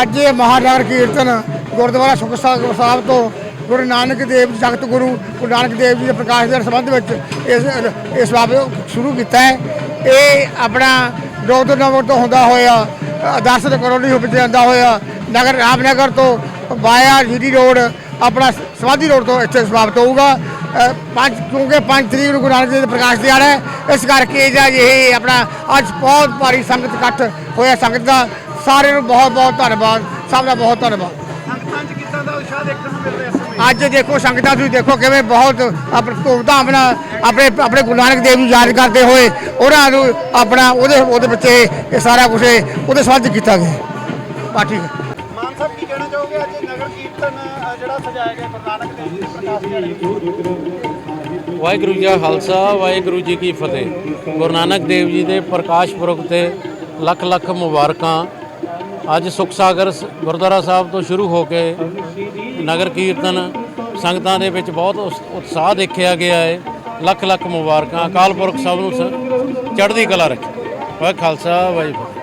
ਅੱਜ ਇਹ ਮਹਾਨਗਰ ਕੀਰਤਨ ਗੁਰਦੁਆਰਾ ਸੁਖਸਾਗਰ ਸਾਹਿਬ ਤੋਂ ਗੁਰੂ ਨਾਨਕ ਦੇਵ ਜੀ, ਜਗਤ ਗੁਰੂ ਗੁਰੂ ਨਾਨਕ ਦੇਵ ਜੀ ਦੇ ਪ੍ਰਕਾਸ਼ ਦੇ ਸੰਬੰਧ ਵਿੱਚ ਇਸ ਇਸ ਵਾਰ ਸ਼ੁਰੂ ਕੀਤਾ ਹੈ। ਇਹ ਆਪਣਾ ਰੋਡ ਨੰਬਰ ਤੋਂ ਹੁੰਦਾ ਹੋਇਆ ਅ, ਦਰਸ਼ਨ ਕਰੋਲੀ ਜਾਂਦਾ ਹੋਇਆ ਨਗਰ ਰਾਮਨਗਰ ਤੋਂ ਵਾਇਆ ਜੀਡੀ ਰੋਡ ਆਪਣਾ ਸਵਾਦੀ ਰੋਡ ਤੋਂ ਇੱਥੇ ਸਮਾਪਤ ਹੋਊਗਾ। ਪੰਜ ਕਿਉਂਕਿ ਪੰਜ ਤਰੀਕ ਨੂੰ ਗੁਰੂ ਨਾਨਕ ਦੇਵ ਪ੍ਰਕਾਸ਼ ਦਿਹਾੜਾ ਹੈ ਇਸ ਕਰਕੇ ਜਿਹੜਾ ਇਹ ਆਪਣਾ ਅੱਜ ਬਹੁਤ ਭਾਰੀ ਸੰਗਤ ਇਕੱਠ ਹੋਇਆ ਸੰਗਤ ਦਾ ਸਾਰਿਆਂ ਨੂੰ ਬਹੁਤ ਬਹੁਤ ਧੰਨਵਾਦ ਸਭ ਦਾ ਬਹੁਤ ਧੰਨਵਾਦ। ਸੰਗਤਾਂ 'ਚ ਕਿੱਦਾਂ ਦਾ ਉਤਸ਼ਾਹ ਦੇਖਣ ਨੂੰ ਮਿਲ ਰਿਹਾ ਇਸ ਸਮੇਂ? ਅੱਜ ਦੇਖੋ ਸੰਗਤਾਂ ਤੁਸੀਂ ਦੇਖੋ ਕਿਵੇਂ ਬਹੁਤ ਆਪਣੇ ਧੂਮਧਾਮ ਨਾਲ ਆਪਣੇ ਆਪਣੇ ਗੁਰੂ ਨਾਨਕ ਦੇਵ ਨੂੰ ਯਾਦ ਕਰਦੇ ਹੋਏ ਉਹਨਾਂ ਨੂੰ ਆਪਣਾ ਉਹਦੇ ਉਹਦੇ ਵਿੱਚ ਇਹ ਸਾਰਾ ਕੁਝ ਉਹਦੇ ਸੰਬੰਧ ਕੀਤਾ ਗਿਆ। ਬਾ ਠੀਕ ਹੈ। ਮਾਨ ਸਾਹਿਬ ਕੀ ਕਹਿਣਾ ਚਾਹੋਗੇ? ਅੱਜ ਨਗਰ ਕੀਰਤਨ ਅ, ਜਿਹੜਾ ਸਜਾਇਆ ਗਿਆ ਗੁਰੂ ਨਾਨਕ ਦੇਵ ਜੀ ਦੇ ਪ੍ਰਕਾਸ਼ ਦਿਹਾੜੇ ਵਾਹਿਗੁਰੂ ਜੀ ਕਾ ਖਾਲਸਾ ਵਾਹਿਗੁਰੂ ਜੀ ਕੀ ਫਤਿਹ। ਗੁਰੂ ਨਾਨਕ ਦੇਵ ਜੀ ਦੇ ਪ੍ਰਕਾਸ਼ ਪੁਰਬ ਤੇ ਲੱਖ ਲੱਖ ਮੁਬਾਰਕਾਂ। ਅੱਜ ਸੁਖ ਸਾਗਰ ਸ- ਗੁਰਦੁਆਰਾ ਸਾਹਿਬ ਤੋਂ ਸ਼ੁਰੂ ਹੋ ਕੇ ਨਗਰ ਕੀਰਤਨ ਸੰਗਤਾਂ ਦੇ ਵਿੱਚ ਬਹੁਤ ਉਸ- ਉਤਸ਼ਾਹ ਦੇਖਿਆ ਗਿਆ ਹੈ। ਲੱਖ ਲੱਖ ਮੁਬਾਰਕਾਂ। ਅਕਾਲ ਪੁਰਖ ਸਭ ਨੂੰ ਸ- ਚੜ੍ਹਦੀ ਕਲਾ ਰੱਖੇ। ਵਾਹਿ ਖਾਲਸਾ, ਵਾਹਿਗੁਰੂ